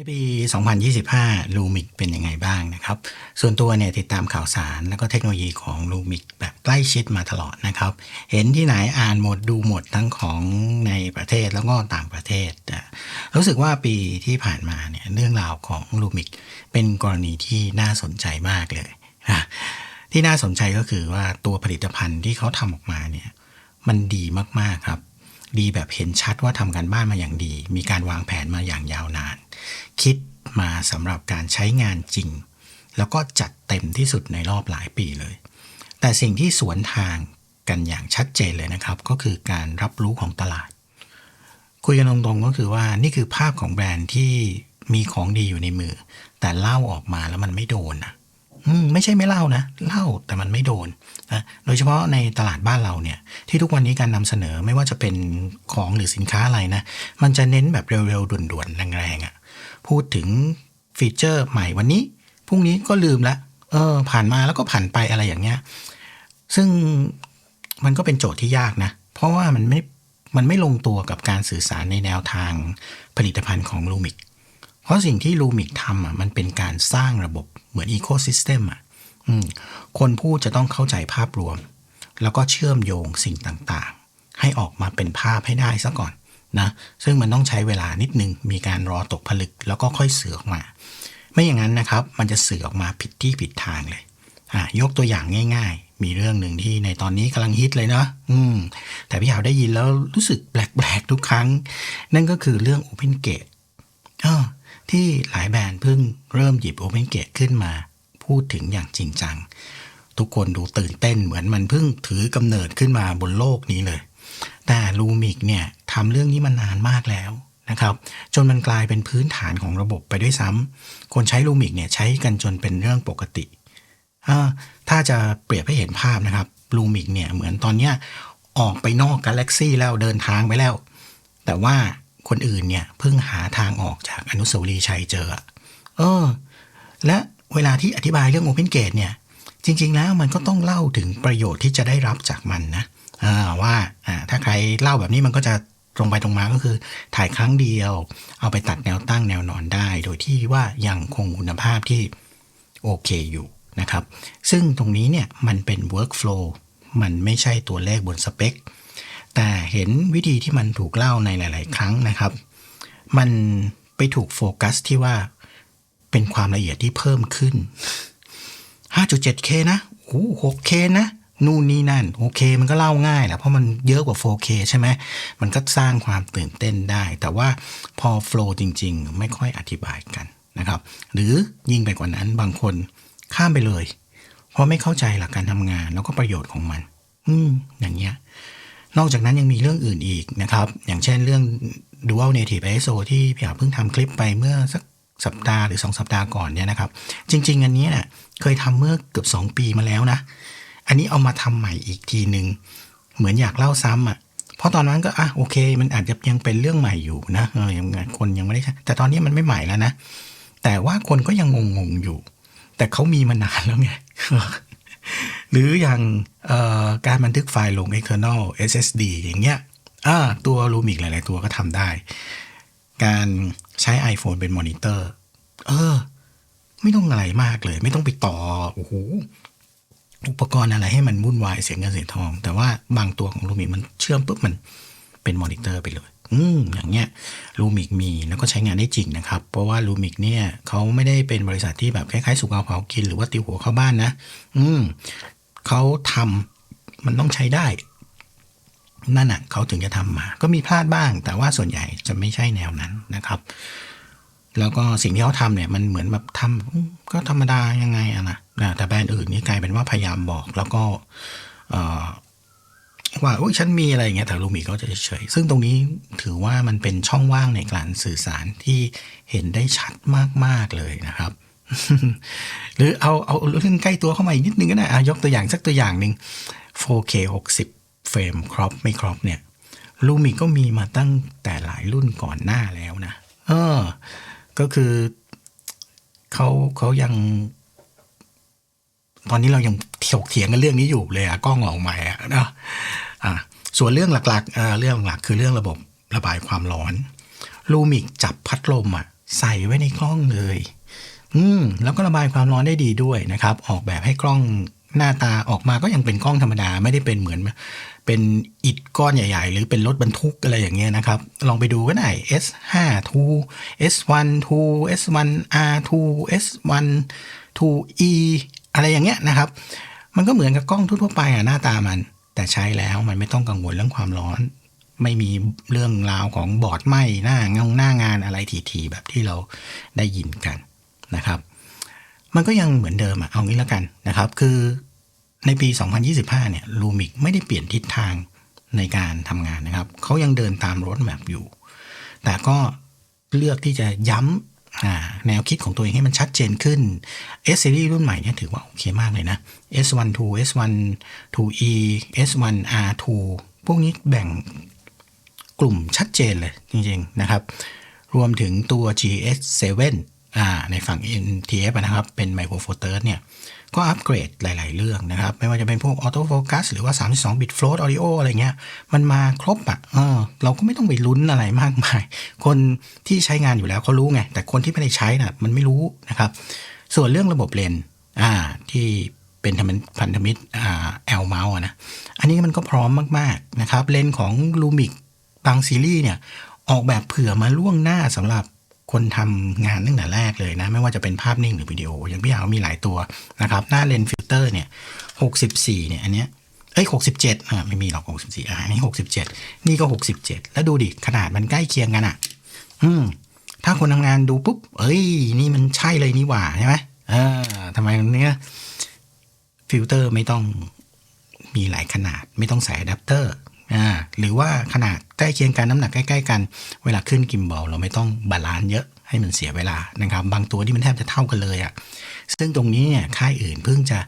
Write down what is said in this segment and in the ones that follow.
ในปี 2025 ลูมิกเป็นยังไงบ้างนะครับ ส่วนตัวเนี่ยติดตามข่าวสารแล้วก็เทคโนโลยีของลูมิกแบบใกล้ชิดมาตลอดนะครับ เห็นที่ไหนอ่านหมดดูหมดทั้งของในประเทศแล้วก็ต่างประเทศ รู้สึกว่าปีที่ผ่านมาเนี่ยเรื่องราวของลูมิกเป็นกรณีที่น่าสนใจมากเลยนะที่น่าสนใจก็คือว่าตัวผลิตภัณฑ์ที่เขาทำออกมาเนี่ยมันดีมากๆครับ ดีแบบเห็นชัดว่าทำการบ้านมาอย่างดี มีการวางแผนมาอย่างยาวนาน คิดมาสำหรับการใช้งานจริง แล้วก็จัดเต็มที่สุดในรอบหลายปีเลย แต่สิ่งที่สวนทางกันอย่างชัดเจนเลยนะครับ ก็คือการรับรู้ของตลาด คุยกันตรงๆก็คือว่านี่คือภาพของแบรนด์ที่มีของดีอยู่ในมือ แต่เล่าออกมาแล้วมันไม่โดนนะอืมไม่ใช่ไม่เล่านะ เล่าแต่มันไม่โดนนะโดยเฉพาะในตลาดบ้านเราเนี่ย ที่ทุกวันนี้การนำเสนอไม่ว่าจะเป็นของหรือสินค้าอะไรนะ มันจะเน้นแบบเร็วๆด่วนๆแรงๆอะ่ะ พูดถึงฟีเจอร์ใหม่วันนี้พรุ่งนี้ก็ลืมละเออ ผ่านมาแล้วก็ผ่านไปอะไรอย่างเงี้ย ซึ่งมันก็เป็นโจทย์ที่ยากนะ เพราะว่ามันไม่มันไม่ลงตัวกับการสื่อสารในแนวทางผลิตภัณฑ์ของลูมิกเพราะสิ่งที่ลูมิกทำอะมันเป็นการสร้างระบบเหมือนอีโคซิสเต็มอะอืมคนพูดจะต้องเข้าใจภาพรวม แล้วก็เชื่อมโยงสิ่งต่างๆ ให้ออกมาเป็นภาพให้ได้ซะก่อน นะซึ่งมันต้องใช้เวลานิดนึง มีการรอตกผลึกแล้วก็ค่อยเสือออกมา ไม่อย่างนั้นนะครับ มันจะเสือออกมาผิดที่ผิดทางเลยอะยกตัวอย่างง่าย ๆ มีเรื่องหนึ่งที่ในตอนนี้กำลังฮิตเลยเนาะอืม แต่พี่หาวได้ยินแล้วรู้สึกแปลกๆทุกครั้ง นั่นก็คือเรื่อง Open Gate อที่หลายแบรนด์เพิ่งเริ่มหยิบ Open Gate ขึ้นมา พูดถึงอย่างจริงจัง ทุกคนดูตื่นเต้นเหมือนมันเพิ่งถือกำเนิดขึ้นมาบนโลกนี้เลย แต่ลูมิกเนี่ยทำเรื่องนี้มานานมากแล้วนะครับ จนมันกลายเป็นพื้นฐานของระบบไปด้วยซ้ำคนใช้ลูมิกเนี่ยใช้กันจนเป็นเรื่องปกติ ถ้าจะเปรียบให้เห็นภาพนะครับลูมิกเนี่ยเหมือนตอนเนี้ยออกไปนอกกาแล็กซี่แล้วเดินทางไปแล้ว แต่ว่าคนอื่นเนี่ยเพิ่งหาทางออกจากอนุสาวรีย์ชัยเจอเออ และเวลาที่อธิบายเรื่อง Open Gate เนี่ย จริง ๆ แล้วมันก็ต้องเล่าถึงประโยชน์ที่จะได้รับจากมันนะอ่า ว่าถ้าใครเล่าแบบนี้มันก็จะตรงไปตรงมาก็คือถ่ายครั้งเดียว เอาไปตัดแนวตั้งแนวนอนได้ โดยที่ว่ายังคงคุณภาพที่โอเคอยู่นะครับ ซึ่งตรงนี้เนี่ยมันเป็น workflow มันไม่ใช่ตัวเลขบนสเปค แต่เห็นวิธีที่มันถูกเล่าในหลาย ๆ ครั้งนะครับ มันไปถูกโฟกัสที่ว่าเป็นความละเอียดที่เพิ่มขึ้น 5.7K นะโอ้ 6K นะ นู่นนี่นั่นโอเคมันก็เล่าง่ายแหละเพราะมันเยอะกว่า 4K ใช่ไหมมันก็สร้างความตื่นเต้นได้ แต่ว่าพอโฟล์จริง ๆ ไม่ค่อยอธิบายกันนะครับ หรือยิ่งไปกว่านั้นบางคนข้ามไปเลย เพราะไม่เข้าใจหลักการทำงานแล้วก็ประโยชน์ของมัน อืมอย่างเงี้ยนอกจากนั้นยังมีเรื่องอื่นอีกนะครับ อย่างเช่นเรื่อง Dual Native ISO ที่พี่อาเพิ่งทำคลิปไปเมื่อสักสัปดาห์หรือ 2 สัปดาห์ก่อนเนี่ยนะครับ จริง ๆ อันนี้เนี่ยเคยทำเมื่อเกือบ 2 ปีมาแล้วนะ อันนี้เอามาทำใหม่อีกทีหนึ่งเหมือนอยากเล่าซ้ำอะเพราะตอนนั้นก็อะโอเค มันอาจจะยังเป็นเรื่องใหม่อยู่นะเออยังคนยังไม่ได้แต่ตอนนี้มันไม่ใหม่แล้วนะแต่ว่าคนก็ยังงงๆอยู่ แต่เขามีมานานแล้วไงหรืออย่างการบันทึกไฟล์ลง external SSD อย่างเงี้ยอ่าตัว Lumix หลาย ๆ ตัวก็ทำได้ การใช้ iPhone เป็นมอนิเตอร์ เออ ไม่ต้องอะไรมากเลย ไม่ต้องไปต่อ โอ้โห อุปกรณ์อะไรให้มันวุ่นวายเสียเงินเสียทอง แต่ว่าบางตัวของ Lumix มันเชื่อมปุ๊บมันเป็นมอนิเตอร์ไปเลย อืมอย่างเงี้ยลูมิกมีแล้วก็ใช้งานได้จริงนะครับ เพราะว่าลูมิกเนี่ยเขาไม่ได้เป็นบริษัทที่แบบคล้ายๆสุกเอาเผากินหรือว่าตีหัวเข้าบ้านนะ อืมเขาทำมันต้องใช้ได้ นั่นน่ะเขาถึงจะทำมา ก็มีพลาดบ้าง แต่ว่าส่วนใหญ่จะไม่ใช่แนวนั้นนะครับ แล้วก็สิ่งที่เขาทำเนี่ยมันเหมือนแบบทำก็ธรรมดายังไงอะนะ แต่แบรนด์อื่นนี่กลายเป็นว่าพยายามบอก แล้วก็ว่าโอ้ยฉันมีอะไรอย่างเงี้ยแต่ลูมิก็จะเฉย ซึ่งตรงนี้ถือว่ามันเป็นช่องว่างในการสื่อสารที่เห็นได้ชัดมาก ๆ เลยนะครับ หรือเอาเอาเรื่องใกล้ตัวเข้ามาอีกนิดนึงก็ได้ยกตัวอย่างสักตัวอย่างหนึ่ง 4K 60 เฟรมครอปไม่ครอปเนี่ยลูมิก็มีมาตั้งแต่หลายรุ่นก่อนหน้าแล้วนะ เออ ก็คือเขาเขายัง ตอนนี้เรายังถกเถียงกันเรื่องนี้อยู่เลยอะกล้องออกใหม่อะนะอ่าส่วนเรื่องหลักๆเเรื่องหลักคือเรื่องระบบระบายความร้อนลูมิกจับพัดลมอะใส่ไว้ในกล้องเลย อืมแล้วก็ระบายความร้อนได้ดีด้วยนะครับ ออกแบบให้กล้องหน้าตาออกมาก็ยังเป็นกล้องธรรมดาไม่ได้เป็นเหมือน เป็นอิฐก้อนใหญ่ ๆ หรือเป็นรถบรรทุกอะไรอย่างเงี้ยนะครับ ลองไปดูก็ได้ S5 2 S1 2 S1 R2 S1 2E อะไรอย่างเงี้ยนะครับ มันก็เหมือนกับกล้องทั่วไปอะหน้าตามัน แต่ใช้แล้วมันไม่ต้องกังวลเรื่องความร้อน ไม่มีเรื่องราวของบอร์ดไหมหน้างงหน้างานอะไรทีๆแบบที่เราได้ยินกันนะครับ มันก็ยังเหมือนเดิมอะเอางี้แล้วกันนะครับ คือในปี 2025 เนี่ยลูมิกไม่ได้เปลี่ยนทิศทางในการทำงานนะครับ เขายังเดินตามรถแมพอยู่ แต่ก็เลือกที่จะย้ำ แนวคิดของตัวเองให้มันชัดเจนขึ้น S series รุ่นใหม่เนี่ยถือว่าโอเคมากเลยนะ S1 2 S1 2E S1 R2 พวกนี้แบ่งกลุ่มชัดเจนเลยจริงๆนะครับ รวมถึงตัว GS7 ในฝั่ง NTF นะครับ เป็นไมโครโฟเตอร์เนี่ย ก็อัปเกรดหลาย ๆ เรื่องนะครับ ไม่ว่าจะเป็นพวกออโต้โฟกัสหรือว่า 32บิต float audio อะไรเงี้ย มันมาครบอะเออเราก็ไม่ต้องไปลุ้นอะไรมากมาย คนที่ใช้งานอยู่แล้วเขารู้ไง แต่คนที่ไม่ได้ใช้น่ะมันไม่รู้นะครับ ส่วนเรื่องระบบเลนอ่าที่เป็นพันธมิตรอ่า L mount นะ อันนี้มันก็พร้อมมาก ๆ นะครับ เลนของ Lumix บางซีรีส์เนี่ย ออกแบบเผื่อมาล่วงหน้าสำหรับ คนทำงานตั้งแต่แรกเลยนะ ไม่ว่าจะเป็นภาพนิ่งหรือวิดีโอ อย่างพี่ยาวมีหลายตัวนะครับ หน้าเลนฟิลเตอร์เนี่ย64เนี่ยอันเนี้ยเอ้ย67อ่าไม่มีหรอก64อ่าอันนี้67นี่ก็67แล้วดูดิ ขนาดมันใกล้เคียงกันอะ อืม ถ้าคนทำงานดูปุ๊บ เอ้ย นี่มันใช่เลยนี่หว่าใช่ไหมเออทำไมเนี้ยฟิลเตอร์ไม่ต้องมีหลายขนาด ไม่ต้องใส่อะแดปเตอร์ อ่าหรือว่าขนาดใกล้เคียงกันน้ำหนักใกล้ๆกัน เวลาขึ้นกิมบอลเราไม่ต้องบาลานซ์เยอะให้มันเสียเวลานะครับ บางตัวที่มันแทบจะเท่ากันเลยอะ่ะซึ่งตรงนี้เนี่ยค่ายอื่นเพิ่งจะ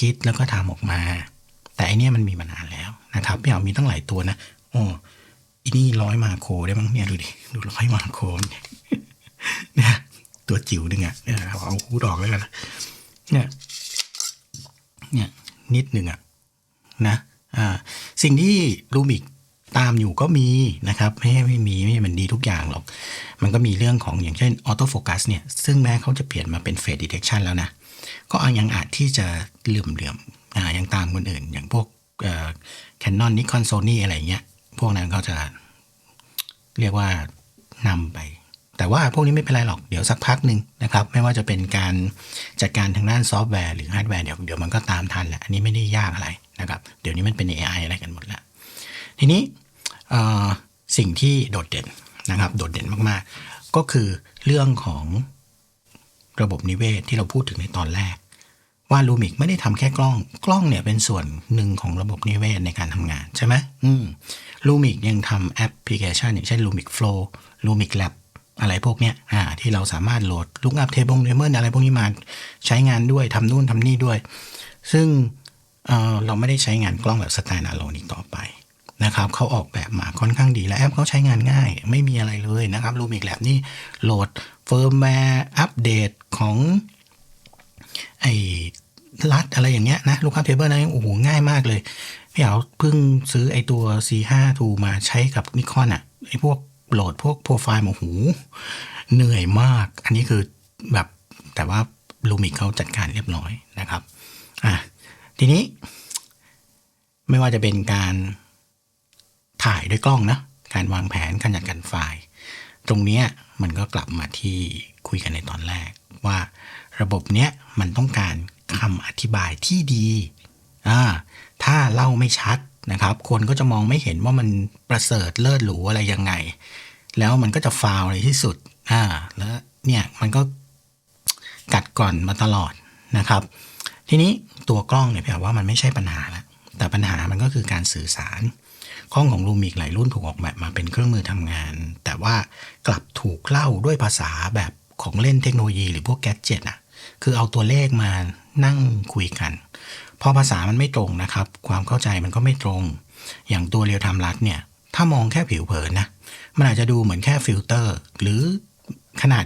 คิดแล้วก็ทำออกมา แต่อันนี้มันมีมานานแล้วนะครับพี่เอามีตั้งหลายตัวนะโอ้อีนี่ร้อยมาโครได้มั้งเนี่ยดูดิดูร้อยมาโครเนี่ยตัวจิ๋วนึงอะ่ะเนี่ยเอาหูดอกแล้วกันนเนี่ยเนี่ยนิดหนึ่งอะ่ะนะอ่า สิ่งที่ลูมิกตามอยู่ก็มีนะครับ ไม่ให้ไม่มีไม่ให้มันดีทุกอย่างหรอก มันก็มีเรื่องของอย่างเช่นออโต้โฟกัสเนี่ย ซึ่งแม้เขาจะเปลี่ยนมาเป็นเฟสดิเทคชันแล้วนะ ก็ยังอาจที่จะเหลื่อมเหลื่อมอยังตามคนอื่น อย่างพวกแคนนอนนิคอนโซนี่อะไรเงี้ย พวกนั้นเขาจะเรียกว่านำไป แต่ว่าพวกนี้ไม่เป็นไรหรอก เดี๋ยวสักพักหนึ่งนะครับ ไม่ว่าจะเป็นการจัดการทางด้านซอฟต์แวร์หรือฮาร์ดแวร์เดี๋ยวเดี๋ยวมันก็ตามทันแหละ อันนี้ไม่ได้ยากอะไรนะครับ เดี๋ยวนี้มันเป็น AI อะไรกันหมดแล้ว ทีนี้สิ่งที่โดดเด่นนะครับ โดดเด่นมากๆ ก็คือเรื่องของระบบนิเวศที่เราพูดถึงในตอนแรก ว่าลูมิกไม่ได้ทำแค่กล้อง กล้องเนี่ยเป็นส่วนหนึ่งของระบบนิเวศในการทำงานใช่ไหมอืมลูมิกยังทำแอปพลิเคชันอย่างเช่น Lumic Flow Lumic Lab อะไรพวกเนี้ยอ่าที่เราสามารถโหลดลุกอัพเทเบิลเทเบิลอะไรพวกนี้มาใช้งานด้วยทำนู่นทำนี่ด้วย ซึ่งเเราไม่ได้ใช้งานกล้องแบบสแตนด์อะโลนอีกต่อไปนะครับเขาออกแบบมาค่อนข้างดีและแอปเขาใช้งานง่าย ไม่มีอะไรเลยนะครับ Lumic Lab นี่โหลดเฟิร์มแวร์อัปเดตของไอ้รัดอะไรอย่างเงี้ยนะลูกค้าเทเบิลนะโอ้โหง่ายมากเลย พี่เอาเพิ่งซื้อไอ้ตัว C5 2มาใช้กับนิคอนอะไอ้พวก โหลดพวกโปรไฟล์โอ้โหเหนื่อยมาก อันนี้คือแบบแต่ว่าลูมิกเขาจัดการเรียบร้อยนะครับอะทีนี้ ไม่ว่าจะเป็นการถ่ายด้วยกล้องนะการวางแผนการจัดการไฟล์ ตรงนี้มันก็กลับมาที่คุยกันในตอนแรก ว่าระบบเนี้ยมันต้องการคำอธิบายที่ดีอ่าถ้าเล่าไม่ชัด นะครับ คนก็จะมองไม่เห็นว่ามันประเสริฐเลิศหรูอะไรยังไง แล้วมันก็จะฟาวในที่สุดอ่าแล้วเนี่ยมันก็กัดก่อนมาตลอดนะครับ ทีนี้ตัวกล้องเนี่ยพี่ว่ามันไม่ใช่ปัญหาแล้วแต่ปัญหามันก็คือการสื่อสารกล้องของลูมิกหลายรุ่นถูกออกแบบมาเป็นเครื่องมือทำงาน แต่ว่ากลับถูกเล่าด้วยภาษาแบบของเล่นเทคโนโลยีหรือพวกแกจเจ็ตอะคือเอาตัวเลขมานั่งคุยกัน พอภาษามันไม่ตรงนะครับ ความเข้าใจมันก็ไม่ตรง อย่างตัวเรียวทำรัดเนี่ย ถ้ามองแค่ผิวเผินนะ มันอาจจะดูเหมือนแค่ฟิลเตอร์ หรือขนาด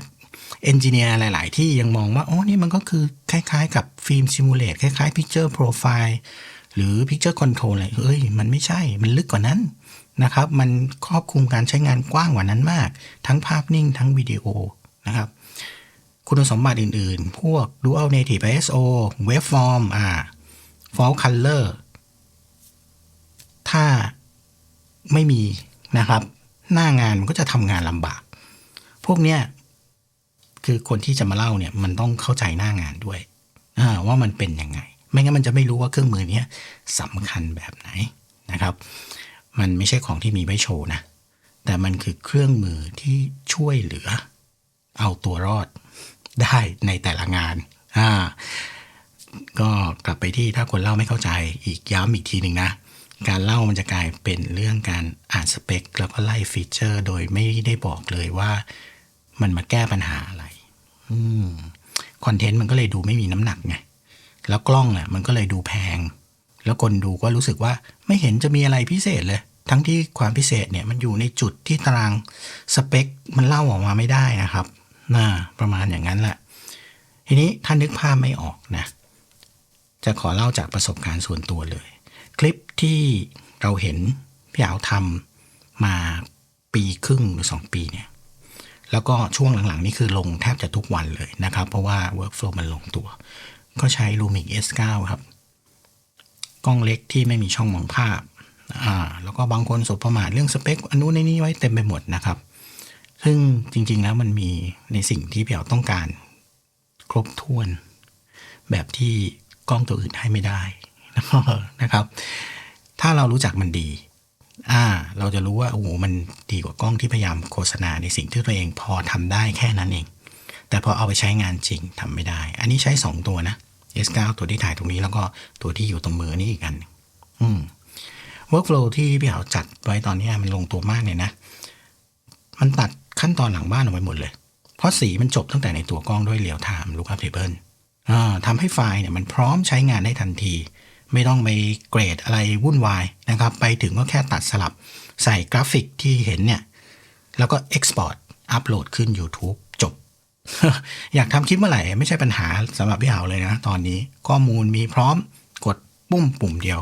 เอนจิเนียร์หลาย ๆ ที่ยังมองว่า โอ๋อนี่มันก็คือคล้าย ๆ กับฟิล์มซิมูเลตคล้ายๆพิกเจอร์โปรไฟล์หรือ Picture Control อะไรเอ้ย มันไม่ใช่ มันลึกกว่านั้นนะครับ มันครอบคลุมการใช้งานกว้างกว่านั้นมาก ทั้งภาพนิ่ง ทั้งวิดีโอนะครับ คุณสมบัติอื่น ๆ พวก Dual Native ISO Waveform อ่า Fault Color ถ้าไม่มีนะครับ หน้างานมันก็จะทำงานลำบาก พวกเนี้ยคือคนที่จะมาเล่าเนี่ยมันต้องเข้าใจหน้างานด้วยว่ามันเป็นยังไง ไม่งั้นมันจะไม่รู้ว่าเครื่องมือเนี้ยสำคัญแบบไหนนะครับ มันไม่ใช่ของที่มีไว้โชว์นะแต่มันคือเครื่องมือที่ช่วยเหลือ เอาตัวรอดได้ในแต่ละงานอ่า ก็กลับไปที่ถ้าคนเล่าไม่เข้าใจอีกย้ำอีกทีหนึ่งนะ การเล่ามันจะกลายเป็นเรื่องการอ่านสเปค แล้วก็ไล่ฟีเจอร์ โดยไม่ได้บอกเลยว่ามันมาแก้ปัญหาอะไรอคอนเทนต์มันก็เลยดูไม่มีน้ำหนักไงแล้วกล้องอะมันก็เลยดูแพง แล้วคนดูก็รู้สึกว่าไม่เห็นจะมีอะไรพิเศษเลย ทั้งที่ความพิเศษเนี่ยมันอยู่ในจุดที่ตารางสเปค มันเล่าออกมาไม่ได้นะครับน่าประมาณอย่างนั้นแหละทีนี้ถ้านึกภาพไม่ออกนะ จะขอเล่าจากประสบการณ์ส่วนตัวเลย คลิปที่เราเห็นพี่เอาทำมาปีครึ่งหรือ 2 ปีเนี่ยแล้วก็ช่วงหลังๆ นี่คือลงแทบจะทุกวันเลยนะครับ เพราะว่า workflow มันลงตัว ก็ใช้ Lumix S9 ครับ กล้องเล็กที่ไม่มีช่องมองภาพอ่าแล้วก็บางคนสบประมาทเรื่องสเปคอันนู้นในนี้ไว้เต็มไปหมดนะครับ ซึ่งจริงๆแล้วมันมีในสิ่งที่พี่เอต้องการ ครบถ้วน แบบที่ กล้องตัวอื่นให้ไม่ได้นะครับ ถ้าเรารู้จักมันดี อ่า เราจะรู้ว่าโอ้โหมันดีกว่ากล้องที่พยายามโฆษณาในสิ่งที่ตัวเองพอทำได้แค่นั้นเอง แต่พอเอาไปใช้งานจริงทำไม่ได้ อันนี้ใช้ 2 ตัวนะ S9 ตัวที่ถ่ายตรงนี้แล้วก็ตัวที่อยู่ตรงมือนี่อีกอัน อืม workflow ที่พี่เหาจัดไว้ตอนนี้มันลงตัวมากเลยนะ มันตัดขั้นตอนหลังบ้านออกไปหมดเลย เพราะสีมันจบตั้งแต่ในตัวกล้องด้วยเรียวไทม์ลูก up table อ่า ทำให้ไฟล์เนี่ยมันพร้อมใช้งานได้ทันที ไม่ต้องไปเกรดอะไรวุ่นวายนะครับ ไปถึงก็แค่ตัดสลับใส่กราฟิกที่เห็นเนี่ย แล้วก็ Export อัปโหลดขึ้น YouTube จบ อยากทำคลิปเมื่อไหร่ ไม่ใช่ปัญหาสำหรับพี่เหาเลยนะ ตอนนี้ข้อมูลมีพร้อมกดปุ่มปุ่มเดียว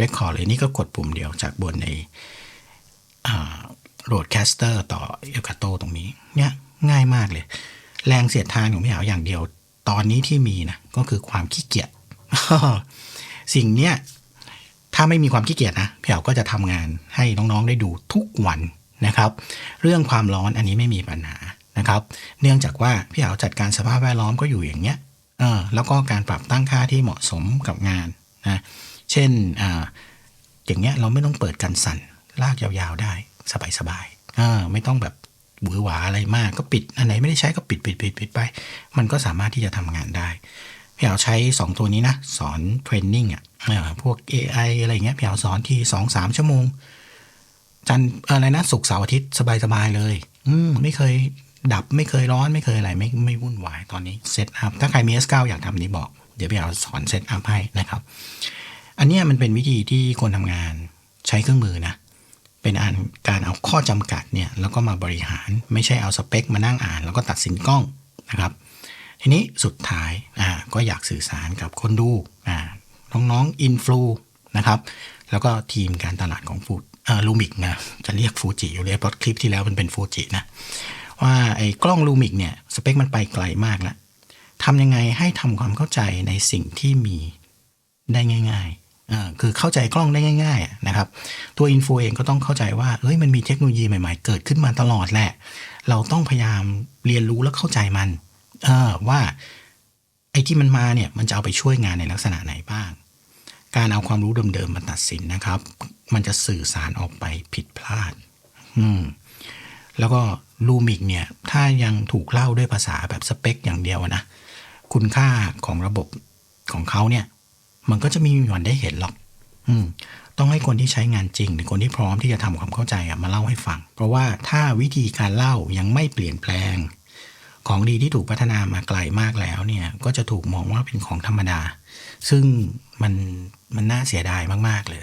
Record เลยนี่ก็กดปุ่มเดียวจากบนในโหลดแคสเตอร์ต่อเอลกาโตตรงนี้เนี่ยง่ายมากเลย แรงเสียดทานของพี่เหาอย่างเดียว ตอนนี้ที่มีนะก็คือความขี้เกียจสิ่งเนี้ยถ้าไม่มีความขี้เกียจนะพี่เหาก็จะทำงานให้น้องๆได้ดูทุกวันนะครับ เรื่องความร้อนอันนี้ไม่มีปัญหานะครับ เนื่องจากว่าพี่เหาจัดการสภาพแวดล้อมก็อยู่อย่างเงี้ยเออแล้วก็การปรับตั้งค่าที่เหมาะสมกับงานนะเช่นอ่าอย่างเงี้ยเราไม่ต้องเปิดกันสั่นลากยาวๆได้สบายๆอ่าไม่ต้องแบบ หวือหวาอะไรมากก็ปิดอันไหนไม่ได้ใช้ก็ปิดปิดปิดปิดไป มันก็สามารถที่จะทำงานได้พี่เอาใช้ 2 ตัวนี้นะ สอนเทรนนิ่งอะพวก AI อะไรเงี้ยพี่เอาสอนที่สองสามชั่วโมง จันอะไรนะศุกร์เสาร์อาทิตย์สบายๆเลย อืมไม่เคยดับไม่เคยร้อนไม่เคยอะไรไม่ไม่วุ่นวายตอนนี้เซตอัพถ้าใครมี S9 อยากทำนี้บอก เดี๋ยวพี่เอาสอนเซตอัพให้นะครับ อันนี้มันเป็นวิธีที่คนทำงานใช้เครื่องมือนะ เป็นอันการเอาข้อจำกัดเนี่ยแล้วก็มาบริหารไม่ใช่เอาสเปคมานั่งอ่าน แล้วก็ตัดสินกล้องนะครับ ทีนี้สุดท้ายอ่าก็อยากสื่อสารกับคนดูอ่าน้องๆอินฟลูนะครับแล้วก็ทีมการตลาดของฟูอ่าลูมิกนะจะเรียกฟูจิอยู่เลยเพราะคลิปที่แล้วมันเป็นฟูจินะว่าไอ้กล้องลูมิกเนี่ยสเปคมันไปไกลมากแล้วทำยังไงให้ทำความเข้าใจในสิ่งที่มีได้ง่าย ๆ คือเข้าใจกล้องได้ง่ายๆนะครับ ตัวอินฟูเองก็ต้องเข้าใจว่าเฮ้ยมันมีเทคโนโลยีใหม่ๆ เกิดขึ้นมาตลอดแหละ เราต้องพยายามเรียนรู้และเข้าใจมันเออว่าไอ้ที่มันมาเนี่ยมันจะเอาไปช่วยงานในลักษณะไหนบ้าง การเอาความรู้เดิมๆมาตัดสินนะครับ มันจะสื่อสารออกไปผิดพลาด อืมแล้วก็ลูมิกเนี่ย ถ้ายังถูกเล่าด้วยภาษาแบบสเปคอย่างเดียวนะ คุณค่าของระบบของเขาเนี่ย มันก็จะมีวันได้เห็นหรอก อืมต้องให้คนที่ใช้งานจริง หรือคนที่พร้อมที่จะทำความเข้าใจอะมาเล่าให้ฟัง เพราะว่าถ้าวิธีการเล่ายังไม่เปลี่ยนแปลง ของดีที่ถูกพัฒนามาไกลมากแล้วเนี่ย ก็จะถูกมองว่าเป็นของธรรมดา ซึ่งมันมันน่าเสียดายมาก ๆ เลย